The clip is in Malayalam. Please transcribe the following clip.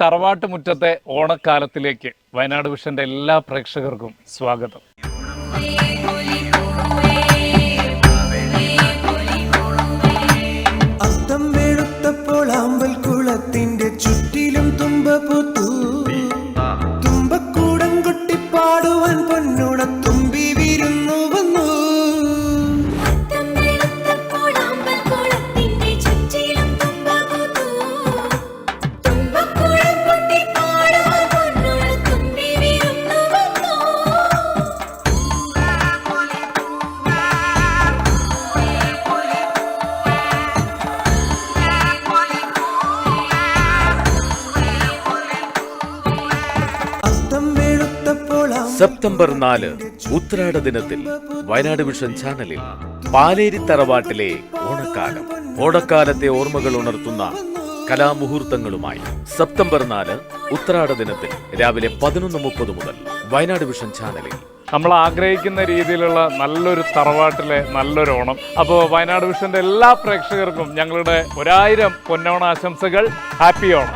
തറവാട്ട് മുറ്റത്തെ ഓണക്കാലത്തിലേക്ക് വയനാട് വിഷന്റെ എല്ലാ പ്രേക്ഷകർക്കും സ്വാഗതം. അത്തം ആമ്പൽ ചുറ്റിലും തുമ്പ പൂത്തു. തുമ്പക്കൂടം കൊട്ടി പാടുവാൻ സെപ്റ്റംബർ നാല് ഉത്രാട ദിനത്തിൽ വയനാട് വിഷൻ ചാനലിൽ പാലേരി തറവാട്ടിലെ ഓണക്കാലം. ഓണക്കാലത്തെ ഓർമ്മകൾ ഉണർത്തുന്ന കലാമുഹൂർത്തങ്ങളുമായി സെപ്റ്റംബർ നാല് ഉത്രാട ദിനത്തിൽ രാവിലെ പതിനൊന്ന് മുപ്പത് മുതൽ വയനാട് വിഷൻ ചാനലിൽ. നമ്മൾ ആഗ്രഹിക്കുന്ന രീതിയിലുള്ള നല്ലൊരു തറവാട്ടിലെ നല്ലൊരു ഓണം. അപ്പോൾ വയനാട് വിഷന്റെ എല്ലാ പ്രേക്ഷകർക്കും ഞങ്ങളുടെ ഒരായിരം പൊന്നോണ ആശംസകൾ. ഹാപ്പി ഓണം.